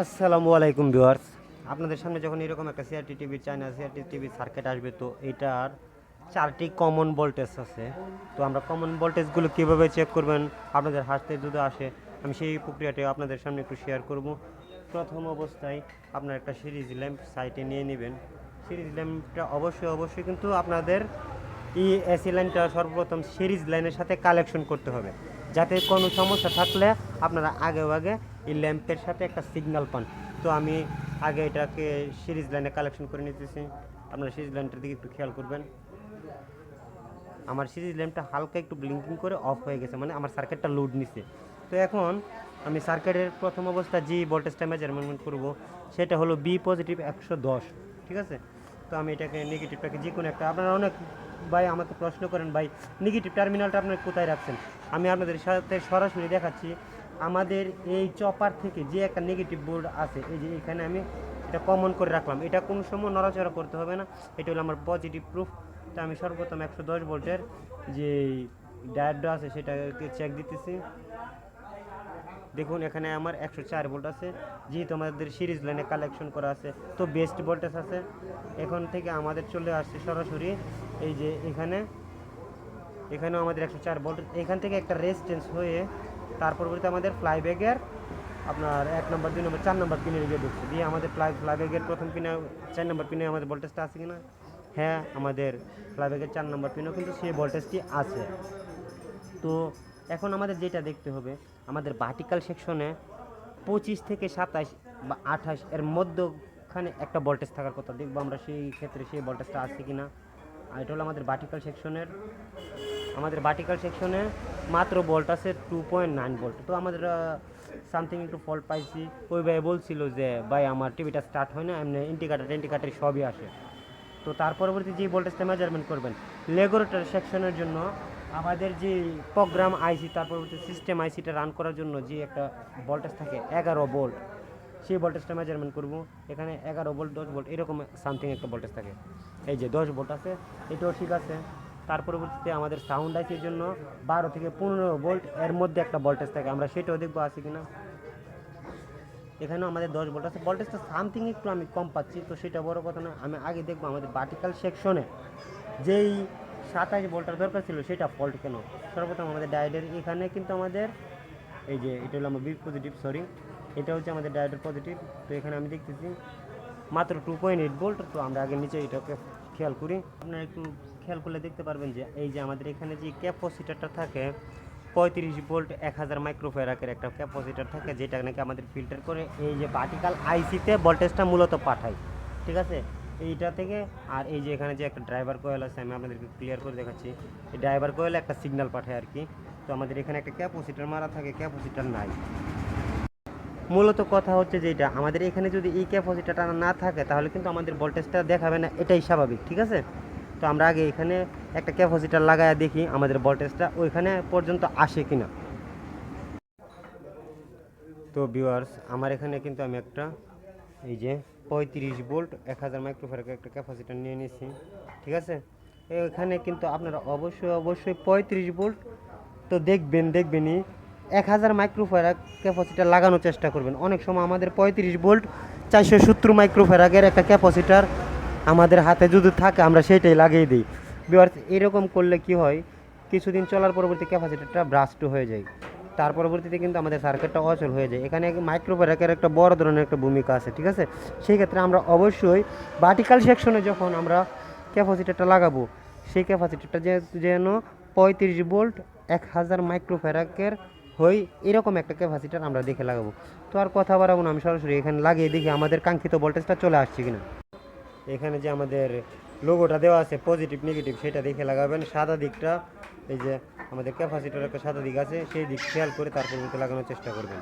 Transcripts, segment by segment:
আসসালামু আলাইকুম ভিউয়ার্স। আপনাদের সামনে যখন এরকম একটা সিআরটি টিভির চায়না সিআরটি টিভির সার্কিট আসবে, তো এটার চারটি কমন ভোল্টেজ আছে। তো আমরা কমন ভোল্টেজগুলো কীভাবে চেক করবেন? আপনাদের হাসতে যদি আসে। আমি সেই প্রক্রিয়াটি আপনাদের সামনে একটু শেয়ার করব। প্রথম অবস্থায় আপনার একটা সিরিজ ল্যাম্প সাইটে নিয়ে নেবেন। সিরিজ ল্যাম্পটা অবশ্যই অবশ্যই কিন্তু আপনাদের এই এসি লাইনটা সর্বপ্রথম সিরিজ লাইনের সাথে কালেকশন করতে হবে। যাতে কোনো সমস্যা থাকলে আপনারা আগে আগে এই ল্যাম্পের সাথে একটা সিগন্যাল পান। তো আমি আগে এটাকে সিরিজ লাইনে কালেকশন করে নিতেছি। আপনারা সিরিজ লাইনটার দিকে একটু খেয়াল করবেন। আমার সিরিজ ল্যাম্পটা হালকা একটু ব্লিঙ্কিং করে অফ হয়ে গেছে মানে আমার সার্কিটটা লোড নিছে। তো এখন আমি সার্কিটের প্রথম অবস্থা যে ভোল্টেজটা মেজারমেন্ট করব, সেটা হলো বি পজিটিভ একশো দশ, ঠিক আছে? তো আমি এটাকে নেগেটিভটাকে যে কোনো একটা, আপনারা অনেক ভাই আমাকে প্রশ্ন করেন, ভাই নেগেটিভ টার্মিনালটা আপনার কোথায় রাখছেন? আমি আপনাদের সাথে সরাসরি দেখাচ্ছি আমাদের এই চপার থেকে যে একটা নেগেটিভ বোর্ড আছে, এই যে এখানে আমি এটা কমন করে রাখলাম। এটা কোনো সময় নড়াচড়া করতে হবে না। এটা হলো আমার পজিটিভ প্রুফ তো আমি সর্বপ্রথম একশো দশ ভোল্টের যে ডায়ারটা আছে, সেটাকে চেক দিতেছি। দেখুন, এখানে আমার একশো চার ভোল্ট আছে। যেহেতু আমাদের সিরিজ লাইনে কালেকশন করা আছে, তো বেস্ট ভোল্টেজ আছে। এখন থেকে আমাদের চলে আসছে সরাসরি এই যে এখানে। এখানেও আমাদের একশো চার ভোল্ট। এখান থেকে একটা রেজিস্ট্যান্স হয়ে তার পরবর্তীতে আমাদের ফ্লাইব্যাগের আপনার এক নম্বর দুই নম্বর চার নম্বর পিনে গিয়ে ঢুকছে। দিয়ে আমাদের ফ্লাই ফ্লাইব্যাগের প্রথম পিনে চার নম্বর পিনে আমাদের ভোল্টেজটা আছে কিনা? হ্যাঁ আমাদের ফ্লাইব্যাগের চার নম্বর পিনেও কিন্তু সেই ভোল্টেজটি আছে। তো এখন আমাদের যেটা দেখতে হবে, আমাদের ভার্টিক্যাল সেকশনে পঁচিশ থেকে সাতাশ বা আঠাশ এর মধ্যখানে একটা ভোল্টেজ থাকার কথা। দেখব আমরা সেই ক্ষেত্রে সেই ভোল্টেজটা আছে কি না আর এটা হলো আমাদের ভার্টিক্যাল সেকশনের আমাদের ভার্টিক্যাল সেকশনে মাত্র ভোল্ট আছে টু পয়েন্ট নাইন ভোল্ট তো আমাদের সামথিং একটু ফল্ট পাইছি। ওই ভাই বলছিল যে, ভাই, আমার টিভিটা স্টার্ট হয় না, এমনি ইন্ডিকেটার ইন্ডিকেটার সবই আসে। তো তার পরবর্তী যে ভোল্টেজটা মেজারমেন্ট করবেন। লেগোরেটর সেকশনের জন্য আমাদের যে প্রোগ্রাম আইসি তার পরবর্তী সিস্টেম আইসিটা রান করার জন্য যে একটা ভোল্টেজ থাকে, এগারো ভোল্ট সেই ভোল্টেজটা মেজারমেন্ট করব। এখানে এগারো ভোল্ট দশ ভোল্ট এরকম সামথিং একটা ভোল্টেজ থাকে। এই যে দশ ভোল্ট আছে, এটাও ঠিক আছে। তার পরবর্তীতে আমাদের সাউন্ড আইসির জন্য বারো থেকে পনেরো ভোল্ট এর মধ্যে একটা ভোল্টেজ থাকে। আমরা সেটাও দেখব আছে কিনা। এখানেও আমাদের দশ ভোল্ট আছে। ভোল্টেজটা সামথিং একটু আমি কম পাচ্ছি, তো সেটা বড় কথা না আমি আগে দেখব আমাদের ভার্টিক্যাল সেকশনে যেই সাতাশ ভোল্টের দরকার ছিল, সেটা ফল্ট কেন? সর্বপ্রথম আমাদের ডায়োডের এখানে কিন্তু আমাদের এই যে, এটা হলো আমার বি পজিটিভ সরি এটা হচ্ছে আমাদের ডায়োডের পজিটিভ তো এখানে আমি দেখতেছি, মাত্র টু পয়েন্ট এইট ভোল্ট তো আমরা আগে নিচে এটাকে খেয়াল করি। আপনারা একটু খেয়াল করলে দেখতে পারবেন যে এই যে আমাদের এখানে যে ক্যাপাসিটারটা থাকে, পঁয়ত্রিশ ভোল্ট, এক হাজার মাইক্রোফেরাকের একটা ক্যাপাসিটার থাকে, যেটা নাকি আমাদের ফিল্টার করে এই যে ভার্টিক্যাল আইসিতে ভোল্টেজটা মূলত পাঠায়। ঠিক আছে? এইটা থেকে আর এই যে এখানে যে একটা ড্রাইভার কোয়েল আছে, আমি আপনাদেরকে ক্লিয়ার করে দেখাচ্ছি। এই ড্রাইভার কোয়েল একটা সিগন্যাল পাঠায় আর কি। তো আমাদের এখানে একটা ক্যাপাসিটার মারা থাকে, ক্যাপাসিটার নাই। মূলত কথা হচ্ছে যে এটা, আমাদের এখানে যদি এই ক্যাপাসিটারটা না থাকে, তাহলে কিন্তু আমাদের ভোল্টেজটা দেখাবে না, এটাই স্বাভাবিক। ঠিক আছে? তো আমরা আগে এখানে একটা ক্যাপাসিটার লাগায় দেখি আমাদের ভোল্টেজটা ওইখানে পর্যন্ত আসে কিনা। তো ভিউয়ার্স আমার এখানে কিন্তু আমি একটা, এই যে পঁয়ত্রিশ ভোল্ট, এক হাজার মাইক্রোফারের একটা ক্যাপাসিটার নিয়ে নিয়েছি ঠিক আছে? এখানে কিন্তু আপনারা অবশ্যই অবশ্যই পঁয়ত্রিশ ভোল্ট তো দেখবেন, দেখবেনই এক হাজার মাইক্রোফেরাক ক্যাপাসিটার লাগানোর চেষ্টা করবেন। অনেক সময় আমাদের পঁয়ত্রিশ ভোল্ট চারশো সত্তর মাইক্রোফেরাকের একটা ক্যাপাসিটার আমাদের হাতে যদি থাকে, আমরা সেইটাই লাগিয়ে দিই। বিবার এরকম করলে কি হয়? কিছুদিন চলার পরবর্তী ক্যাপাসিটারটা ব্রাস্ট হয়ে যায়। তার পরবর্তীতে কিন্তু আমাদের সার্কিটটা অচল হয়ে যায়। এখানে মাইক্রোফেরাকের একটা বড় ধরনের একটা ভূমিকা আছে, ঠিক আছে? সেই ক্ষেত্রে আমরা অবশ্যই ভার্টিক্যাল সেকশনে যখন আমরা ক্যাপাসিটারটা লাগাবো, সেই ক্যাপাসিটারটা যেন পঁয়ত্রিশ ভোল্ট এক হাজার মাইক্রোফেরাকের হই এরকম একটা ক্যাপাসিটার আমরা দেখে লাগাবো। তো আর কথা বাড়াবো না, আমি সরাসরি এখানে লাগিয়ে দেখি আমাদের কাঙ্ক্ষিত ভোল্টেজটা চলে আসছে কিনা। এখানে যে আমাদের লোগোটা দেওয়া আছে পজিটিভ নেগেটিভ সেটা দেখে লাগাবেন। সাদা দিকটা, এই যে আমাদের ক্যাপাসিটার একটা সাদা দিক আছে, সেই দিক খেয়াল করে তারপর লাগানোর চেষ্টা করবেন।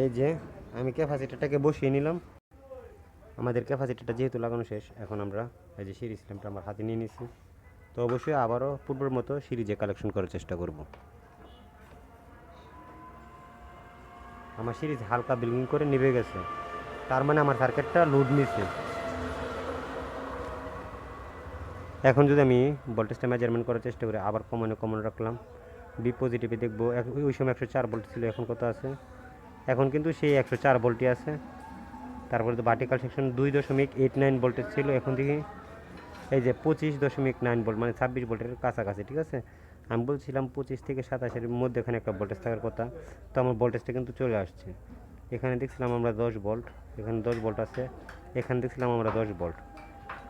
এই যে আমি ক্যাপাসিটারটাকে বসিয়ে নিলাম। আমাদের ক্যাপাসিটারটা যেহেতু লাগানো শেষ, এখন আমরা এই যে সিরিজ ল্যাম্পটা আমার হাতে নিয়ে নিছি। তো অবশ্যই আবারও পূর্বের মতো সিরিজে কালেকশন করার চেষ্টা করব। আমার সিরিজ হালকা বিল্ডিং করে নিভে গেছে। তার মানে আমার সার্কিটটা লোড নিছে। এখন যদি আমি ভোল্টেজটা মেজারমেন্ট করার চেষ্টা করি, আবার কমানো কমানো রাখলাম। বি পজিটিভে দেখব। ওই সময় একশো চার ভোল্ট ছিল, এখন কত আছে? এখন কিন্তু সেই একশো চার ভোল্টই আছে। তারপরে তো ভার্টিক্যাল সেকশন দুই দশমিক এইট নাইন ভোল্টেজ ছিল, এখন দেখি এই যে পঁচিশ দশমিক নাইন ভোল্ট মানে ছাব্বিশ ভোল্টের কাছাকাছি, ঠিক আছে? আমি বলছিলাম পঁচিশ থেকে সাতাশের মধ্যে এখানে একটা ভোল্টেজ থাকার কথা, তো আমার ভোল্টেজটা কিন্তু চলে আসছে। এখানে দেখছিলাম আমরা দশ ভোল্ট, এখানে দশ ভোল্ট আছে, এখানে দেখছিলাম আমরা দশ ভোল্ট।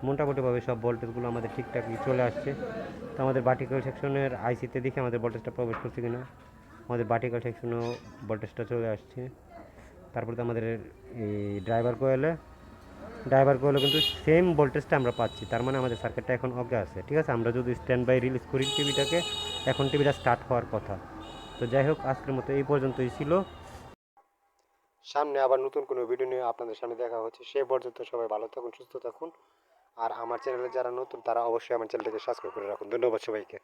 মোটামুটিভাবে সব ভোল্টেজগুলো আমাদের ঠিকঠাকই চলে আসছে। তো আমাদের ভার্টিক্যাল সেকশনের আইসিতে দেখে আমাদের ভোল্টেজটা প্রবেশ করছে কিনা। আমাদের ভার্টিক্যাল সেকশনেও ভোল্টেজটা চলে আসছে। তারপরে তো আমাদের এই ড্রাইভার কোয়েলে ড্রাইভার কোয়েলে কিন্তু সেম ভোল্টেজটা আমরা পাচ্ছি, তার মানে আমাদের সার্কিটটা এখন ওকে আছে, ঠিক আছে? আমরা যদি স্ট্যান্ড বাই রিলিজ করি টিভিটাকে এখন টিভিটা স্টার্ট হওয়ার কথা। তো যাই হোক, আজকের মতো এই পর্যন্তই ছিল। সামনে আবার নতুন কোনো ভিডিও নিয়ে আপনাদের সামনে দেখা হচ্ছে, সে পর্যন্ত সবাই ভালো থাকুন, সুস্থ থাকুন। আর আমার চ্যানেলে যারা নতুন, তারা অবশ্যই আমার চ্যানেলটাকে সাবস্ক্রাইব করে রাখুন। ধন্যবাদ সবাইকে।